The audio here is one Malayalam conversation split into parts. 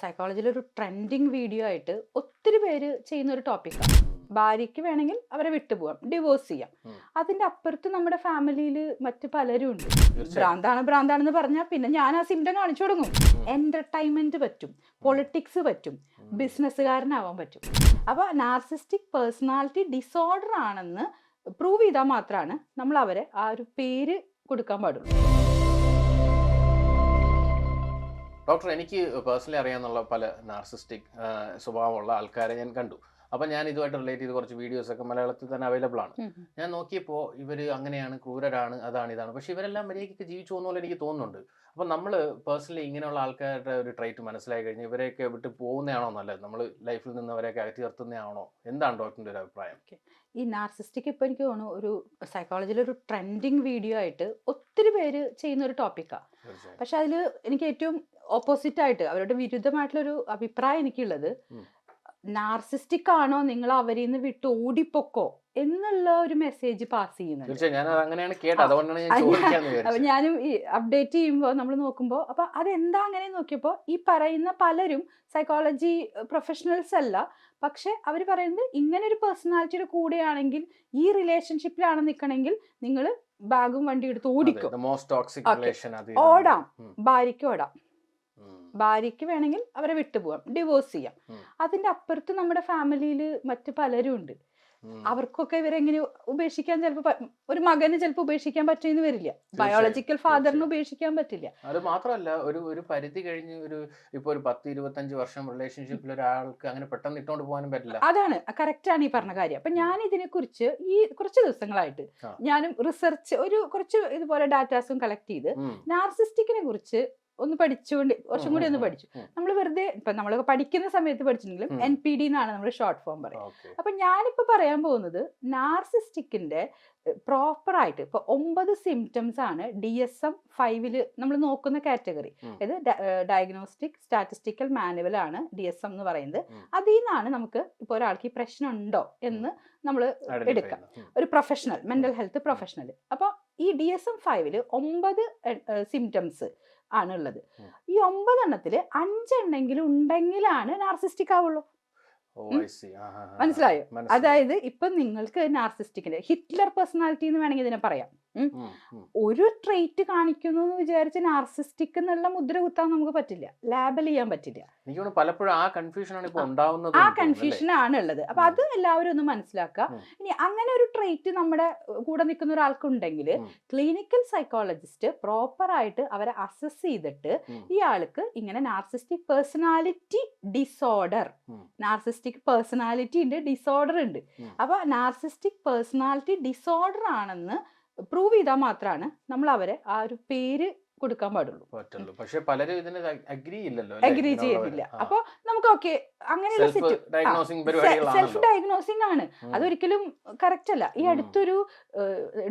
സൈക്കോളജിയിൽ ഒരു ട്രെൻഡിങ് വീഡിയോ ആയിട്ട് ഒത്തിരി പേര് ചെയ്യുന്ന ഒരു ടോപ്പിക്കാണ് ഭാര്യയ്ക്ക് വേണമെങ്കിൽ അവരെ വിട്ടുപോകാം ഡിവോഴ്സ് ചെയ്യാം. അതിന്റെ അപ്പുറത്ത് നമ്മുടെ ഫാമിലിയിൽ മറ്റു പലരും ഉണ്ട്. ഭ്രാന്താണ് ഭ്രാന്താണെന്ന് പറഞ്ഞാൽ പിന്നെ ഞാൻ ആ സിംറ്റം കാണിച്ചു തുടങ്ങും എന്റർടൈൻമെന്റ് പറ്റും പൊളിറ്റിക്സ് പറ്റും ബിസിനസ്സുകാരനാവാൻ പറ്റും. അപ്പോൾ നാർസിസ്റ്റിക് പേഴ്സണാലിറ്റി ഡിസോർഡർ ആണെന്ന് പ്രൂവ് ചെയ്താൽ മാത്രമാണ് നമ്മൾ അവരെ ആ ഒരു പേര് കൊടുക്കാൻ പാടുള്ളൂ. ഡോക്ടർ എനിക്ക് പേഴ്സണലി അറിയാമെന്നുള്ള പല നാർസിസ്റ്റിക് സ്വഭാവമുള്ള ആൾക്കാരെ ഞാൻ കണ്ടു. അപ്പം ഞാൻ ഇതുമായിട്ട് റിലേറ്റ് ചെയ്ത് കുറച്ച് വീഡിയോസ് ഒക്കെ മലയാളത്തിൽ തന്നെ അവൈലബിൾ ആണ്. ഞാൻ നോക്കിയപ്പോൾ ഇവർ അങ്ങനെയാണ് ക്രൂരരാണ് അതാണ് ഇതാണ്. പക്ഷെ ഇവരെല്ലാം മര്യാദയ്ക്ക് ജീവിച്ചു പോകുന്ന പോലെ എനിക്ക് തോന്നുന്നുണ്ട്. അപ്പം നമ്മൾ പേഴ്സണലി ഇങ്ങനെയുള്ള ആൾക്കാരുടെ ഒരു ട്രൈറ്റ് മനസ്സിലായി കഴിഞ്ഞാൽ ഇവരെയൊക്കെ വിട്ട് പോകുന്നതാണോ നല്ലത്? നമ്മൾ ലൈഫിൽ നിന്ന് അവരെയൊക്കെ അകറ്റി നിർത്തുന്നതാണോ? എന്താണ് ഡോക്ടറിന്റെ ഒരു അഭിപ്രായം? ഈ നാർസിസ്റ്റിക് ഇപ്പോൾ എനിക്ക് തോന്നുന്നു ഒരു സൈക്കോളജിയിൽ ഒരു ട്രെൻഡിങ് വീഡിയോ ആയിട്ട് ഒത്തിരി പേര് ചെയ്യുന്ന ഒരു ടോപ്പിക്കാണ് പക്ഷേ അതിൽ എനിക്ക് ഏറ്റവും ഓപ്പോസിറ്റ് ആയിട്ട് അവരുടെ വിരുദ്ധമായിട്ടുള്ളൊരു അഭിപ്രായം എനിക്കുള്ളത്. നാർസിസ്റ്റിക് ആണോ നിങ്ങൾ അവരിൽ നിന്ന് വിട്ട് ഓടിപ്പൊക്കോ? എന്നുള്ള ഒരു മെസ്സേജ് പാസ് ചെയ്യുന്നുണ്ട്. ഞാനും ഈ അപ്ഡേറ്റ് ചെയ്യുമ്പോൾ നമ്മൾ നോക്കുമ്പോൾ അപ്പൊ അതെന്താ അങ്ങനെ നോക്കിയപ്പോൾ ഈ പറയുന്ന പലരും സൈക്കോളജി പ്രൊഫഷണൽസ് അല്ല. പക്ഷെ അവർ പറയുന്നത് ഇങ്ങനെ ഒരു പേഴ്സണാലിറ്റിയുടെ കൂടെയാണെങ്കിൽ ഈ റിലേഷൻഷിപ്പിലാണ് നിൽക്കണമെങ്കിൽ നിങ്ങൾ ബാഗും വണ്ടി എടുത്ത് ഓടിക്കും. ഓടാം. ഭാര്യയ്ക്ക് ഓടാം. ഭാര്യയ്ക്ക് വേണമെങ്കിൽ അവരെ വിട്ടുപോകാം ഡിവോഴ്സ് ചെയ്യാം. അതിന്റെ അപ്പുറത്ത് നമ്മുടെ ഫാമിലിയിൽ മറ്റു പലരും ഉണ്ട്. അവർക്കൊക്കെ ഇവരെങ്ങനെ ഉപേക്ഷിക്കാൻ ചിലപ്പോൾ ഒരു മകന് ചിലപ്പോൾ ഉപേക്ഷിക്കാൻ പറ്റുമെന്ന് വരില്ല. ബയോളജിക്കൽ ഫാദറിന് ഉപേക്ഷിക്കാൻ പറ്റില്ല. അത് മാത്രമല്ല ഒരു ഒരു പരിധി കഴിഞ്ഞ് ഒരു ഇപ്പൊ ഒരു പത്ത് ഇരുപത്തഞ്ച് വർഷം റിലേഷൻഷിപ്പിൽ ഒരാൾക്ക് അങ്ങനെ പെട്ടെന്ന് ഇട്ടോണ്ട് പോകാനും പറ്റില്ല. അതാണ് കറക്റ്റ് ആണ് ഈ പറഞ്ഞ കാര്യം. അപ്പൊ ഞാൻ ഇതിനെ കുറിച്ച് ഈ കുറച്ച് ദിവസങ്ങളായിട്ട് ഞാനും റിസർച്ച് ഒരു കുറച്ച് ഇതുപോലെ ഡാറ്റാസും കളക്ട് ചെയ്ത് നാർസിസ്റ്റിക്കിനെ കുറിച്ച് ഒന്ന് പഠിച്ചുകൊണ്ട് കുറച്ചും കൂടി ഒന്ന് പഠിച്ചു. നമ്മൾ വെറുതെ ഇപ്പൊ നമ്മൾ പഠിക്കുന്ന സമയത്ത് പഠിച്ചിട്ടുണ്ടെങ്കിലും. എൻ പി ഡി എന്നാണ് നമ്മൾ ഷോർട്ട് ഫോം പറയുന്നത്. അപ്പൊ ഞാനിപ്പോ പറയാൻ പോകുന്നത് നാർസിസ്റ്റിക്കിന്റെ പ്രോപ്പർ ആയിട്ട് ഇപ്പൊ ഒമ്പത് സിംറ്റംസ് ആണ് ഡി എസ് എം ഫൈവിൽ നമ്മൾ നോക്കുന്ന കാറ്റഗറി അതായത് ഇത് ഡയഗ്നോസ്റ്റിക് സ്റ്റാറ്റിസ്റ്റിക്കൽ മാനുവൽ ആണ് ഡി എസ് എം എന്ന് പറയുന്നത്. അതിൽ നിന്നാണ് നമുക്ക് ഇപ്പോൾ ഒരാൾക്ക് ഈ പ്രശ്നം ഉണ്ടോ എന്ന് നമ്മൾ എടുക്കാം. ഒരു പ്രൊഫഷണൽ മെന്റൽ ഹെൽത്ത് പ്രൊഫഷണൽ അപ്പോൾ ഈ ഡി എസ് എം ഫൈവിൽ ഒമ്പത് സിംറ്റംസ് ആണുള്ളത്. ഉള്ളത് ഈ ഒമ്പതെണ്ണത്തിൽ അഞ്ചെണ്ണെങ്കിലും ഉണ്ടെങ്കിലാണ് നാർസിസ്റ്റിക് ആവുള്ളൂ. മനസ്സിലായോ? അതായത് ഇപ്പൊ നിങ്ങൾക്ക് നാർസിസ്റ്റിക്കിന്റെ ഹിറ്റ്ലർ പേഴ്സണാലിറ്റി എന്ന് വേണമെങ്കിൽ ഇതിനെ പറയാം. ഒരു ട്രേറ്റ് കാണിക്കുന്നു എന്ന് വിചാരിച്ച് നാർസിസ്റ്റിക് എന്നുള്ള മുദ്ര കുത്താൻ നമുക്ക് പറ്റില്ല. ലാബൽ ചെയ്യാൻ പറ്റില്ല. പലപ്പോഴും ആ കൺഫ്യൂഷൻ ആണ് ആ, ഉണ്ടാവുന്നത് ആ കൺഫ്യൂഷൻ ആണ് ഉള്ളത്. അപ്പൊ അത് എല്ലാവരും ഒന്ന് മനസ്സിലാക്കുക. ഇനി അങ്ങനെ ഒരു ട്രേറ്റ് നമ്മുടെ കൂടെ നിൽക്കുന്ന ഒരാൾക്കുണ്ടെങ്കിൽ. ക്ലിനിക്കൽ സൈക്കോളജിസ്റ്റ് പ്രോപ്പർ ആയിട്ട് അവരെ അസസ് ചെയ്തിട്ട് ഇയാൾക്ക് ഇങ്ങനെ നാർസിസ്റ്റിക് പേഴ്സണാലിറ്റി ഡിസോർഡർ ഉം. നാർസിസ്റ്റിക് പേഴ്സണാലിറ്റിന്റെ ഡിസോർഡർ ഉണ്ട്. അപ്പൊ നാർസിസ്റ്റിക് പേഴ്സണാലിറ്റി ഡിസോർഡർ ആണെന്ന് പ്രൂവ് ചെയ്താൽ മാത്രമാണ് നമ്മൾ അവരെ ആ ഒരു പേര് കൊടുക്കാൻ പാടുള്ളൂ. പക്ഷേ പലരും ഇതിന് അഗ്രി ഇല്ലല്ലോ അഗ്രി ചെയ്യുന്നില്ല അപ്പൊ നമുക്ക് ഓക്കെ അങ്ങനെയുള്ള സെൽഫ് ഡയഗ്നോസിംഗ് ആണ്. അതൊരിക്കലും കറക്റ്റ് അല്ല. ഈ അടുത്തൊരു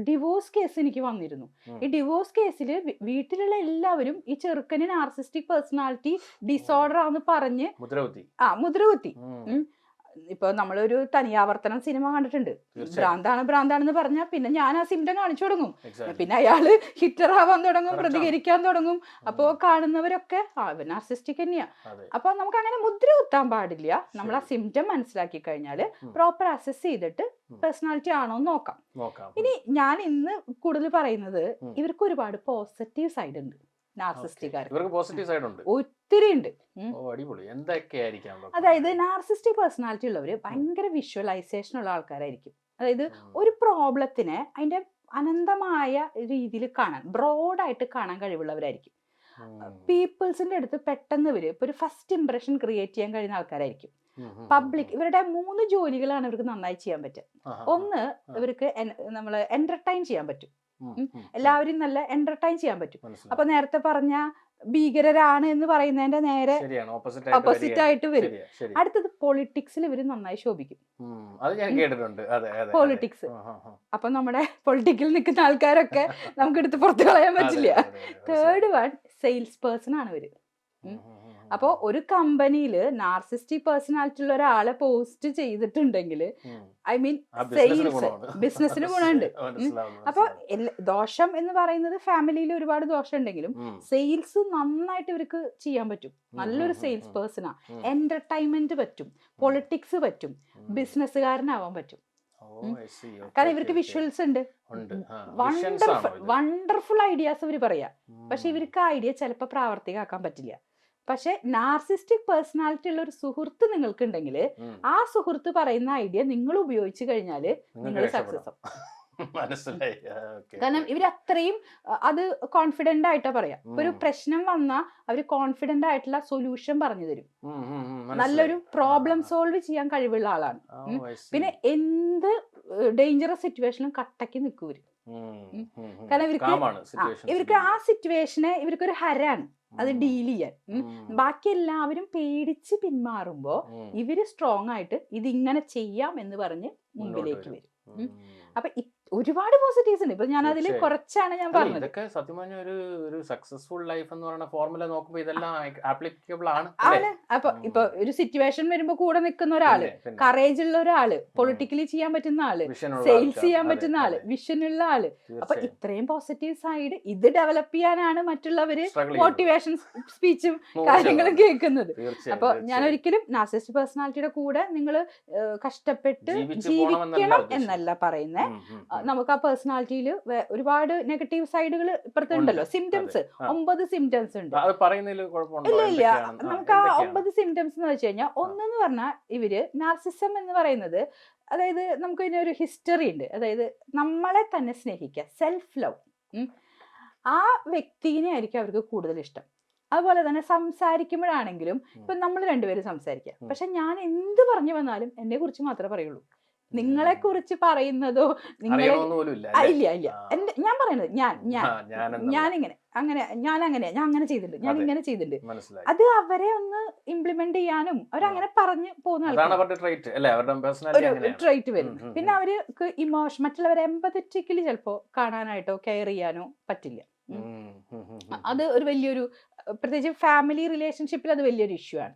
ഡിവോഴ്സ് കേസ് എനിക്ക് വന്നിരുന്നു. ഈ ഡിവോഴ്സ് കേസിൽ വീട്ടിലുള്ള എല്ലാവരും ഈ ചെറുക്കനെ നാർസിസ്റ്റിക് പേഴ്സണാലിറ്റി ഡിസോർഡർ ആണെന്ന് പറഞ്ഞ് മുദ്രകുത്തി. ആ മുദ്രകുത്തി. ഇപ്പൊ നമ്മളൊരു തനിയാവർത്തനം സിനിമ കണ്ടിട്ടുണ്ട്. ഭ്രാന്താണ് ഭ്രാന്താണെന്ന് പറഞ്ഞാൽ പിന്നെ ഞാൻ ആ സിംറ്റം കാണിച്ചു തുടങ്ങും. പിന്നെ അയാൾ ഹിറ്റർ ആവാൻ തുടങ്ങും പ്രതികരിക്കാൻ തുടങ്ങും. അപ്പോ കാണുന്നവരൊക്കെ അവൻ നാർസിസ്റ്റിക് തന്നെയാ. അപ്പൊ നമുക്ക് അങ്ങനെ മുദ്ര കുത്താൻ പാടില്ല. നമ്മൾ ആ സിംറ്റം മനസ്സിലാക്കി കഴിഞ്ഞാൽ പ്രോപ്പർ അസസ് ചെയ്തിട്ട്. പേഴ്സണാലിറ്റി ആണോ എന്ന് നോക്കാം. നോക്കാം. ഇനി ഞാൻ ഇന്ന് കൂടുതൽ പറയുന്നത് ഇവർക്ക് ഒരുപാട് പോസിറ്റീവ് സൈഡ് ഉണ്ട്. നാർസിസ്റ്റിക്കാർക്ക് ഇവർക്ക് പോസിറ്റീവ് സൈഡ് ഉണ്ട് ഒത്തിരി ഉണ്ട് അടിപൊളി. എന്തൊക്കെ ആയിരിക്കാം? അതായത് നാർസിസ്റ്റിക് പേഴ്സണാലിറ്റി ഉള്ളവര് ഭയങ്കര വിഷ്വലൈസേഷൻ ഉള്ള ആൾക്കാരായിരിക്കും. അതായത് ഒരു പ്രോബ്ലത്തിനെ അതിന്റെ അനന്തമായ രീതിയിൽ കാണാൻ ബ്രോഡായിട്ട് കാണാൻ കഴിവുള്ളവരായിരിക്കും. പീപ്പിൾസിന്റെ അടുത്ത് പെട്ടെന്ന് ഇവർ ഇപ്പൊ ഒരു ഫസ്റ്റ് ഇംപ്രഷൻ ക്രിയേറ്റ് ചെയ്യാൻ കഴിയുന്ന ആൾക്കാരായിരിക്കും. പബ്ലിക് ഇവരുടെ മൂന്ന് ജോലികളാണ് ഇവർക്ക് നന്നായി ചെയ്യാൻ പറ്റുക. ഒന്ന് ഇവർക്ക് നമ്മൾ എന്റർടൈൻ ചെയ്യാൻ പറ്റും. എല്ലാവരും നല്ല എന്റർടൈൻ ചെയ്യാൻ പറ്റും. അപ്പൊ നേരത്തെ പറഞ്ഞ ഭീകരരാണ് എന്ന് പറയുന്നതിന്റെ നേരെ ഓപ്പോസിറ്റ് ആയിട്ട് വരും. അടുത്തത് പൊളിറ്റിക്സിൽ ഇവർ നന്നായി ശോഭിക്കും. പൊളിറ്റിക്സ് അത് ഞാൻ കേട്ടിട്ടുണ്ട്. ആ. അപ്പൊ നമ്മുടെ പൊളിറ്റിക്കിൽ നിൽക്കുന്ന ആൾക്കാരൊക്കെ നമുക്ക് എടുത്ത് പുറത്തു കളയാൻ പറ്റില്ല. തേർഡ് വൺ സെയിൽസ് പേഴ്സൺ ആണ് ഇവർ. അപ്പോൾ ഒരു കമ്പനിയിൽ നാർസിസ്റ്റിക് പേഴ്സണാലിറ്റി ഉള്ള ഒരാളെ പോസ്റ്റ് ചെയ്തിട്ടുണ്ടെങ്കിൽ ഐ മീൻ സെയിൽസ്. ബിസിനസ്സിന് ഗുണമുണ്ട്. അപ്പൊ അപ്പോൾ ദോഷം എന്ന് പറയുന്നത് ഫാമിലിയിൽ ഒരുപാട് ദോഷം ഉണ്ടെങ്കിലും സെയിൽസ് നന്നായിട്ട് ഇവർക്ക് ചെയ്യാൻ പറ്റും. നല്ലൊരു സെയിൽസ്. പേഴ്സണാ എന്റർടൈൻമെന്റ് പറ്റും. പൊളിറ്റിക്സ് പറ്റും. ബിസിനസ്സുകാരനാവാൻ പറ്റും. കാരണം ഇവർക്ക് വിഷ്വൽസ് ഉണ്ട്. വണ്ടർഫുൾ വണ്ടർഫുൾ ഐഡിയാസ് അവർ പറയാ. പക്ഷെ ഇവർക്ക് ഐഡിയ ചിലപ്പോൾ പ്രാവർത്തികമാക്കാൻ പറ്റില്ല. പക്ഷെ നാർസിസ്റ്റിക് പേഴ്സണാലിറ്റി ഉള്ള ഒരു സുഹൃത്ത് നിങ്ങൾക്ക് ഉണ്ടെങ്കിൽ ആ സുഹൃത്ത് പറയുന്ന ഐഡിയ നിങ്ങൾ ഉപയോഗിച്ചു കഴിഞ്ഞാൽ നിങ്ങൾ. സക്സസ് മനസ്സിലായി. ആ, okay, കാരണം ഇവരത്രയും ഇവർ അത്രയും അത് കോൺഫിഡന്റ് ആയിട്ടാ പറയാ. ഒരു പ്രശ്നം വന്നാൽ അവർ കോൺഫിഡന്റ് ആയിട്ടുള്ള സൊല്യൂഷൻ പറഞ്ഞു തരും. നല്ലൊരു പ്രോബ്ലം സോൾവ് ചെയ്യാൻ കഴിവുള്ള ആളാണ്. പിന്നെ എന്ത് ഡേഞ്ചറസ് സിറ്റുവേഷനും കട്ടയ്ക്ക് നിൽക്കും. കാരണം ഇവർക്ക് ഇവർക്ക് ആ സിറ്റുവേഷനെ ഇവർക്കൊരു ഹരാണ്. അത് ഡീൽ ചെയ്യാൻ. ബാക്കി എല്ലാവരും പേടിച്ച് പിന്മാറുമ്പോ ഇവർ സ്ട്രോങ് ആയിട്ട് ഇതിങ്ങനെ ചെയ്യാം എന്ന് പറഞ്ഞ് മുമ്പിലേക്ക് വരും. അപ്പൊ ഒരുപാട് പോസിറ്റീവ്സ് ഉണ്ട്. ഇപ്പൊ ഞാൻ അതിൽ കുറച്ചാണ് ഞാൻ പറഞ്ഞത്. ഇതൊക്കെ സത്യം പറഞ്ഞ ഒരു ഒരു സക്സസ്ഫുൾ ലൈഫ് എന്ന് പറയുന്ന ഫോർമുല നോക്കുമ്പോ ഇതെല്ലാം ആപ്ലിക്കബിൾ ആണ് ആണ്. അപ്പൊ. ഇപ്പൊ ഒരു സിറ്റുവേഷൻ വരുമ്പോ കൂടെ നിൽക്കുന്ന ഒരാൾ കറേജ് ഉള്ള ഒരാൾ പൊളിറ്റിക്കലി ചെയ്യാൻ പറ്റുന്ന ആൾ സെയിൽസ് ചെയ്യാൻ പറ്റുന്ന ആൾ വിഷൻ ഉള്ള ആൾ. അപ്പൊ ഇത്രയും പോസിറ്റീവ് സൈഡ് ഇത് ഡെവലപ്പ് ചെയ്യാനാണ് മറ്റുള്ളവര് മോട്ടിവേഷൻ സ്പീച്ചും കാര്യങ്ങളും കേൾക്കുന്നത്. അപ്പൊ ഞാൻ ഒരിക്കലും നാസിസ്റ്റ് പേഴ്സണാലിറ്റിയുടെ കൂടെ നിങ്ങൾ കഷ്ടപ്പെട്ട് ജീവിക്കണം എന്നല്ല പറയുന്നത് നമുക്ക് ആ പേഴ്സണാലിറ്റിയിൽ ഒരുപാട് നെഗറ്റീവ് സൈഡുകൾ ഇപ്പുറത്തുണ്ടല്ലോ ഉണ്ടല്ലോ. സിംറ്റംസ് ഒമ്പത് സിംറ്റംസ് ഉണ്ട്. ഇല്ല ഇല്ല. നമുക്ക് ആ ഒമ്പത് സിംറ്റംസ് എന്ന് വെച്ച് കഴിഞ്ഞാൽ ഒന്നെന്ന് പറഞ്ഞാൽ ഇവർ നാർസിസം എന്ന് പറയുന്നത് അതായത് നമുക്ക് ഇതിന് ഒരു ഹിസ്റ്ററി ഉണ്ട്. അതായത് നമ്മളെ തന്നെ സ്നേഹിക്കുക സെൽഫ് ലവ് ആ വ്യക്തിനെ ആയിരിക്കും അവർക്ക് കൂടുതൽ ഇഷ്ടം. അതുപോലെ തന്നെ സംസാരിക്കുമ്പോഴാണെങ്കിലും ഇപ്പൊ നമ്മൾ രണ്ടുപേരും സംസാരിക്കുക. പക്ഷെ ഞാൻ എന്ത് പറഞ്ഞു വന്നാലും എന്നെ കുറിച്ച് മാത്രമേ പറയുള്ളൂ. നിങ്ങളെ കുറിച്ച് പറയുന്നതോ നിങ്ങളെ ഇല്ല ഇല്ല എന്റെ ഞാൻ പറയുന്നത് ഞാൻ ഞാൻ. ഞാൻ ഇങ്ങനെ ഞാനിങ്ങനെ അങ്ങനെ ഞാൻ അങ്ങനെ ഞാൻ അങ്ങനെ ചെയ്തിട്ടുണ്ട് ഞാൻ ഇങ്ങനെ ചെയ്തിട്ടുണ്ട്. അത് അവരെ ഒന്ന് ഇംപ്ലിമെന്റ് ചെയ്യാനും അവരങ്ങനെ പറഞ്ഞു പോകുന്ന ഒരു ട്രൈറ്റ് വരും പിന്നെ. അവർക്ക് ഇമോഷൻ മറ്റുള്ളവരെ എമ്പതറ്റിക്കലി ചിലപ്പോ കാണാനായിട്ടോ കെയർ ചെയ്യാനോ പറ്റില്ല. അത് ഒരു വലിയൊരു പ്രത്യേകിച്ച് ഫാമിലി റിലേഷൻഷിപ്പിൽ അത് വലിയൊരു ഇഷ്യൂ ആണ്.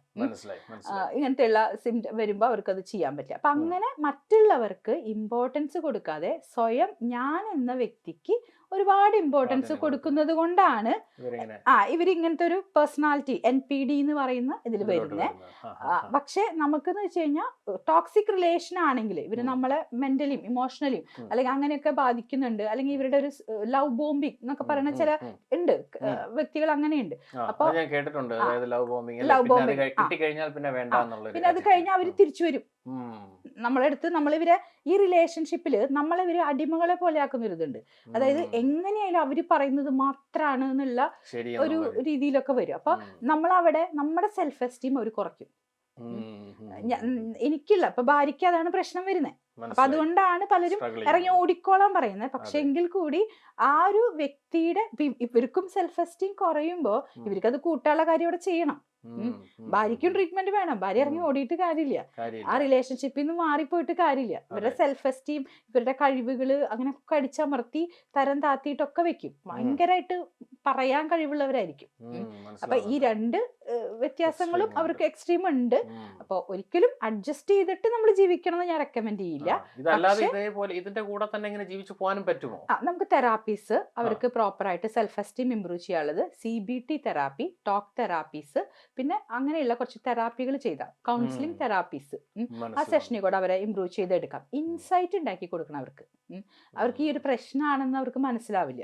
ഇങ്ങനത്തെയുള്ള സിംറ്റം വരുമ്പോൾ അവർക്ക് അത് ചെയ്യാൻ പറ്റില്ല. അപ്പൊ അങ്ങനെ മറ്റുള്ളവർക്ക് ഇമ്പോർട്ടൻസ് കൊടുക്കാതെ സ്വയം ഞാൻ എന്ന വ്യക്തിക്ക് ഒരുപാട് ഇമ്പോർട്ടൻസ് കൊടുക്കുന്നത് കൊണ്ടാണ് ആ ഇവർ ഇങ്ങനത്തെ ഒരു പേഴ്സണാലിറ്റി എൻ പി ഡി എന്ന് പറയുന്ന ഇതിൽ വരുന്നത്. പക്ഷെ നമുക്കെന്ന് വെച്ച് കഴിഞ്ഞാൽ ടോക്സിക് റിലേഷൻ ആണെങ്കിൽ ഇവർ നമ്മളെ മെന്റലിയും ഇമോഷണലിയും. അല്ലെങ്കിൽ അങ്ങനെയൊക്കെ ബാധിക്കുന്നുണ്ട്. അല്ലെങ്കിൽ ഇവരുടെ ഒരു ലവ് ബോംബിങ് എന്നൊക്കെ പറയുന്ന ചില ഉണ്ട്. വ്യക്തികൾ അങ്ങനെയുണ്ട്. അപ്പൊ- ഞാൻ കേട്ടിട്ടുണ്ട്. ലവ് എന്നുള്ള പിന്നെ അത് കഴിഞ്ഞാൽ അവർ തിരിച്ചു വരും. നമ്മളെടുത്ത് നമ്മളിവരെ ഈ റിലേഷൻഷിപ്പിൽ നമ്മളിവരെ അടിമകളെ പോലെ ആക്കുന്ന ഒരു ഇതുണ്ട് അതായത് എങ്ങനെയായാലും അവർ പറയുന്നത് മാത്രമാണ് എന്നുള്ള ഒരു രീതിയിലൊക്കെ വരും. അപ്പൊ നമ്മളവിടെ നമ്മുടെ സെൽഫ് എസ്റ്റീം അവർ കുറയ്ക്കും. എനിക്കില്ല. അപ്പൊ ഭാര്യയ്ക്ക് അതാണ് പ്രശ്നം വരുന്നത് അപ്പൊ അതുകൊണ്ടാണ് പലരും ഇറങ്ങി ഓടിക്കോളാൻ പറയുന്നത്. പക്ഷെ. എങ്കിൽ കൂടി ആ ഒരു വ്യക്തിയുടെ ഇവർക്കും സെൽഫ് എസ്റ്റീം കുറയുമ്പോ ഇവർക്കത് ഇവർക്ക് അത് കൂട്ടാനുള്ള കാര്യം ഇവിടെ ചെയ്യണം. ഭാര്യയ്ക്കും. ട്രീറ്റ്മെന്റ് വേണം. ഭാര്യ ഇറങ്ങി. ഓടിയിട്ട് കാര്യമില്ല. ആ റിലേഷൻഷിപ്പിൽ നിന്ന് മാറിപ്പോയിട്ട് കാര്യമില്ല. ഇവരുടെ. സെൽഫ് എസ്റ്റീം ഇവരുടെ കഴിവുകൾ അങ്ങനെ കടിച്ചമർത്തി തരം താത്തിയിട്ടൊക്കെ വെക്കും. ഭയങ്കരമായിട്ട് പറയാൻ കഴിവുള്ളവരായിരിക്കും. അപ്പൊ ഈ രണ്ട് വ്യത്യാസങ്ങളും അവർക്ക് എക്സ്ട്രീം ഉണ്ട്. അപ്പോൾ അപ്പൊ ഒരിക്കലും അഡ്ജസ്റ്റ് ചെയ്തിട്ട് നമ്മൾ ജീവിക്കണം എന്ന് ഞാൻ റെക്കമെൻഡ് ചെയ്യില്ല. ഇതേപോലെ ഇതിന്റെ കൂടെ തന്നെ ഇങ്ങനെ ജീവിച്ചു പോകാനും പറ്റുമോ? ആ നമുക്ക് തെറാപ്പീസ് അവർക്ക് പ്രോപ്പർ ആയിട്ട് സെൽഫ് എസ്റ്റീം ഇംപ്രൂവ് ചെയ്യാനുള്ളത് C B T therapy talk therapies പിന്നെ അങ്ങനെയുള്ള കുറച്ച് തെറാപ്പികൾ ചെയ്താൽ കൗൺസിലിംഗ്. തെറാപ്പീസ് ആ. സെഷനിൽ കൂടെ അവരെ ഇംപ്രൂവ് ചെയ്തെടുക്കാം. ഇൻസൈറ്റ് ഉണ്ടാക്കി കൊടുക്കണം അവർക്ക് അവർക്ക് ഈ ഒരു പ്രശ്നമാണെന്ന് അവർക്ക് മനസ്സിലാവില്ല.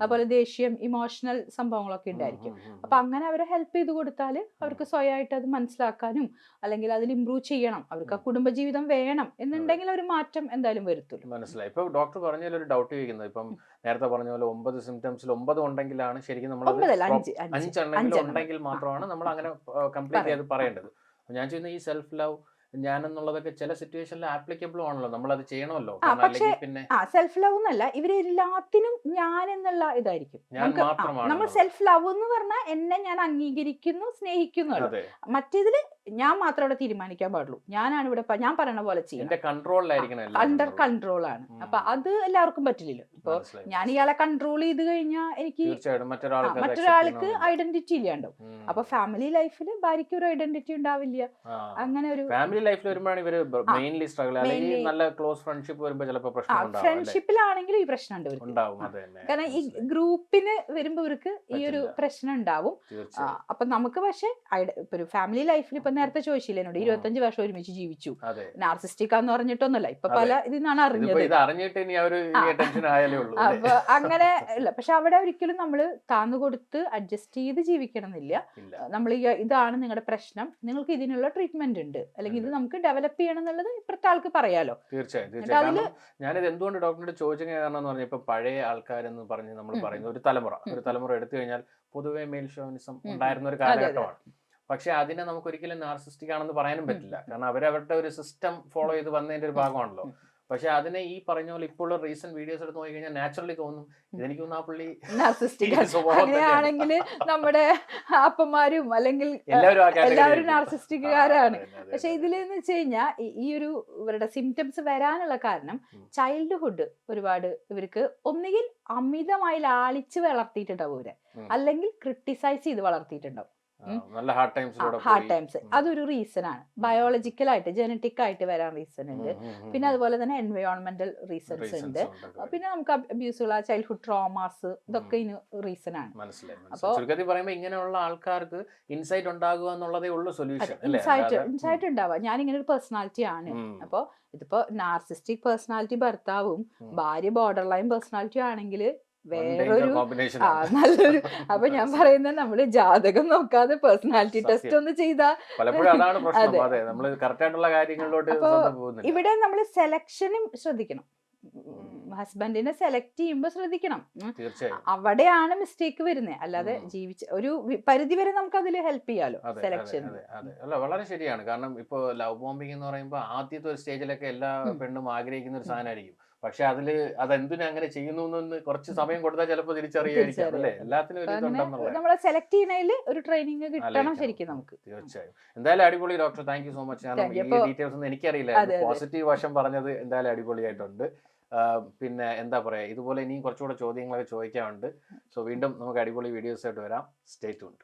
അതുപോലെ ദേഷ്യം ഇമോഷണൽ സംഭവങ്ങളൊക്കെ ഉണ്ടായിരിക്കും. അപ്പൊ അങ്ങനെ അവരെ ഹെൽപ്പ് ചെയ്ത് കൊടുത്താൽ അവർക്ക് സ്വയമായിട്ട് അത് മനസ്സിലാക്കാനും അല്ലെങ്കിൽ അതിൽ ഇമ്പ്രൂവ് ചെയ്യണം. അവർക്ക് ആ. കുടുംബജീവിതം വേണം എന്നുണ്ടെങ്കിൽ ഒരു മാറ്റം എന്തായാലും വരുത്തുള്ളൂ. മനസ്സിലായി. ഇപ്പൊ ഡോക്ടർ പറഞ്ഞ ഒരു ഡൗട്ട് ചോദിക്കുന്നത് ഇപ്പം നേരത്തെ പറഞ്ഞ പോലെ ഒമ്പത് സിംറ്റംസിൽ ഒമ്പത് ഉണ്ടെങ്കിലാണ് ശരിക്കും നമ്മൾ അഞ്ചെണ്ണെങ്കിലും അഞ്ചെണ്ണം. ഉണ്ടെങ്കിൽ മാത്രമാണ് നമ്മൾ അങ്ങനെ കംപ്ലീറ്റ് ചെയ്ത് പറയേണ്ടത്. ഞാൻ ചെയ്യുന്ന ഈ സെൽഫ് ലവ് ഞാൻ എന്നുള്ളതൊക്കെ ചില സിറ്റുവേഷനിൽ ആപ്ലിക്കബിൾ ആണല്ലോ. നമ്മൾ അത് ചെയ്യണമല്ലോ പിന്നെ സെൽഫ് ലവ് എന്നല്ല ഇവരെല്ലാത്തിനും ഞാൻ എന്നുള്ള ഇതായിരിക്കും നമ്മൾ സെൽഫ് ലവ് എന്ന് പറഞ്ഞാൽ എന്നെ ഞാൻ അംഗീകരിക്കുന്നു സ്നേഹിക്കുന്നു മറ്റേതിൽ ഞാൻ മാത്രം അവിടെ തീരുമാനിക്കാൻ പാടുള്ളൂ. ഞാനാണ് ഇവിടെ ഞാൻ പറയണ പോലെ അണ്ടർ കൺട്രോൾ ആണ് അപ്പൊ അത് എല്ലാവർക്കും പറ്റില്ലല്ലോ. ഇപ്പൊ ഞാൻ ഇയാളെ കൺട്രോൾ ചെയ്ത് കഴിഞ്ഞാൽ എനിക്ക് മറ്റൊരാൾക്ക്. ഐഡന്റിറ്റി ഇല്ലാണ്ടാവും. ഉം. അപ്പൊ ഫാമിലി ലൈഫിൽ ഭാര്യയ്ക്ക് ഒരു ഐഡന്റിറ്റി ഉണ്ടാവില്ല. അങ്ങനെ ഒരു ഫാമിലി ലൈഫിൽ വരുമ്പോഴാണ് ഇവർ മെയിൻലി സ്ട്രഗിൾ അല്ലെങ്കിൽ നല്ല ക്ലോസ് ഫ്രണ്ട്ഷിപ്പ് ചിലപ്പോൾ പ്രശ്നം ഫ്രണ്ട്ഷിപ്പിലാണെങ്കിലും ഈ പ്രശ്നം ഉണ്ട് കാരണം ഈ. ഗ്രൂപ്പിന് വരുമ്പോ ഇവർക്ക് ഈ ഒരു പ്രശ്നം ഉണ്ടാവും. അപ്പൊ നമുക്ക് പക്ഷെ ഒരു ഫാമിലി ലൈഫിൽ ഇപ്പൊ നേരത്തെ ചോദിച്ചില്ല എന്നോട്? ഇരുപത്തഞ്ച് വർഷം ഒരുമിച്ച് ജീവിച്ചു. നാർസിസ്റ്റിക് എന്ന് പറഞ്ഞിട്ടൊന്നുമല്ല. ഇപ്പൊ പല ഇതിൽ നിന്നാണ് അറിഞ്ഞത്? അപ്പൊ അങ്ങനെ ഇല്ല. പക്ഷെ അവിടെ ഒരിക്കലും നമ്മൾ താന്നു കൊടുത്ത് അഡ്ജസ്റ്റ് ചെയ്ത് ജീവിക്കണം എന്നില്ല നമ്മൾ ഇതാണ് നിങ്ങളുടെ പ്രശ്നം. നിങ്ങൾക്ക് ഇതിനുള്ള ട്രീറ്റ്മെന്റ് ഉണ്ട്. അല്ലെങ്കിൽ ഇത് നമുക്ക് ഡെവലപ്പ് ചെയ്യണം എന്നുള്ളത് ഇപ്പുറത്തെ ആൾക്ക് പറയാലോ. തീർച്ചയായും ഞാനിത് എന്തുകൊണ്ട് ഡോക്ടറിനോട് ചോദിച്ച കാരണം എന്ന് പറഞ്ഞാൽ ഇപ്പൊ പഴയ ആൾക്കാരെന്ന് പറഞ്ഞ് നമ്മൾ പറയുന്നത് പറയുന്ന ഒരു തലമുറ. ഒരു തലമുറ എടുത്തു കഴിഞ്ഞാൽ പൊതുവെ മെയിൽ ഷോവിനിസം ഉണ്ടായിരുന്ന ഒരു. കാലഘട്ടമാണ്. പക്ഷെ അതിനെ നമുക്ക് ഒരിക്കലും നാർസിസ്റ്റിക് ആണെന്ന് പറയാനും പറ്റില്ല. കാരണം അവരവരുടെ ഒരു സിസ്റ്റം ഫോളോ ചെയ്ത് വന്നതിന്റെ ഒരു ഭാഗമാണല്ലോ. പക്ഷെ അതിനെ ഈ പറഞ്ഞ പോലെ ഇപ്പോഴുള്ള റീസെന്റ് വീഡിയോസ് എടുത്ത് നോക്കി കഴിഞ്ഞാൽ നാച്ചുറലി തോന്നും ഇതെനിക്ക് തോന്നുന്നു ആ പുള്ളി അങ്ങനെയാണെങ്കിൽ നമ്മുടെ അപ്പന്മാരും അല്ലെങ്കിൽ എല്ലാവരും. നാർസിസ്റ്റിക്കുകാരാണ്. പക്ഷെ. ഇതിലെന്ന് വെച്ച് കഴിഞ്ഞാൽ ഈ ഒരു ഇവരുടെ സിംറ്റംസ് വരാനുള്ള കാരണം ചൈൽഡ്ഹുഡ് ഒരുപാട് ഇവർക്ക് ഒന്നുകിൽ അമിതമായി ലാളിച്ച് വളർത്തിയിട്ടുണ്ടാവും ഇവരെ അല്ലെങ്കിൽ ക്രിട്ടിസൈസ് ചെയ്ത് വളർത്തിയിട്ടുണ്ടാവും. Hard times. അതൊരു റീസൺ ആണ്. ബയോളജിക്കൽ ആയിട്ട് ജനറ്റിക് ആയിട്ട് വരാൻ റീസൺ ഉണ്ട്. പിന്നെ അതുപോലെ തന്നെ എൻവയോൺമെന്റൽ റീസൺസ് ഉണ്ട്. പിന്നെ നമുക്ക് അബ്യൂസുകൾ ചൈൽഡ്ഹുഡ് ട്രോമാസ് ഇതൊക്കെ ഇതിന് റീസൺ ആണ്. മനസ്സിലായി ചുരുക്കത്തിൽ പറയുമ്പോൾ ഇങ്ങനെയുള്ള ആൾക്കാർക്ക് ഇൻസൈറ്റ് ഉണ്ടാകുക എന്നുള്ളതേ ഉള്ളൂ സൊല്യൂഷൻ ഇൻസൈറ്റ് ഇൻസൈറ്റ് ഉണ്ടാവുക. ഞാൻ ഇങ്ങനെ ഒരു പേഴ്സണാലിറ്റി ആണ്. ഉം, ഉം, അപ്പൊ ഇതിപ്പോ നാർസിസ്റ്റിക് പേഴ്സണാലിറ്റി ഭർത്താവും. ഭാര്യ ബോർഡർ ലൈൻ പേഴ്സണാലിറ്റി ആണെങ്കിൽ വേറൊരു ആ. നല്ലൊരു അപ്പൊ ഞാൻ പറയുന്നത് നമ്മൾ ജാതകം നോക്കാതെ പേഴ്സണാലിറ്റി ടെസ്റ്റ് ഒന്ന് ചെയ്താൽ നമ്മൾ അപ്പോ ഇവിടെ നമ്മൾ സെലക്ഷനും ശ്രദ്ധിക്കണം. ഹസ്ബൻഡിനെ സെലക്ട് ചെയ്യുമ്പോൾ ശ്രദ്ധിക്കണം. അവിടെയാണ് മിസ്റ്റേക്ക് വരുന്നത് അല്ലാതെ. ജീവിച്ച ഒരു പരിധി വരെ നമുക്ക് അതിൽ ഹെൽപ്പ് ചെയ്യാലോ സെലക്ഷൻ അല്ല വളരെ ശരിയാണ്. കാരണം ഇപ്പൊ ലവ് ബോംബിംഗ് എന്ന് പറയുമ്പോൾ ആദ്യത്തെ ഒരു സ്റ്റേജിലൊക്കെ എല്ലാ പെണ്ണും ആഗ്രഹിക്കുന്ന ഒരു. സാധനമായിരിക്കും. പക്ഷെ അതിൽ അതെന്തിനാ അങ്ങനെ ചെയ്യുന്നു എന്ന് കുറച്ച് സമയം കൊടുത്താൽ ചിലപ്പോൾ തിരിച്ചറിയായിരിക്കും അല്ലേ? എല്ലാത്തിനും നമ്മളെ സെലക്ട് ചെയ്യുന്നതിൽ ഒരു ട്രെയിനിങ് കിട്ടണം ശരിക്കും നമുക്ക്. തീർച്ചയായും. എന്തായാലും അടിപൊളി doctor thank you so much കാരണം ഈ ഡീറ്റെയിൽസ് ഒന്നും എനിക്കറിയില്ല പോസിറ്റീവ് വശം പറഞ്ഞത് എന്തായാലും അടിപൊളിയായിട്ടുണ്ട്. പിന്നെ എന്താ പറയാ ഇതുപോലെ ഇനിയും കുറച്ചുകൂടെ ചോദ്യങ്ങളൊക്കെ ചോദിക്കാനുണ്ട്. സോ വീണ്ടും നമുക്ക് അടിപൊളി വീഡിയോസ് ആയിട്ട് വരാം. Stay tuned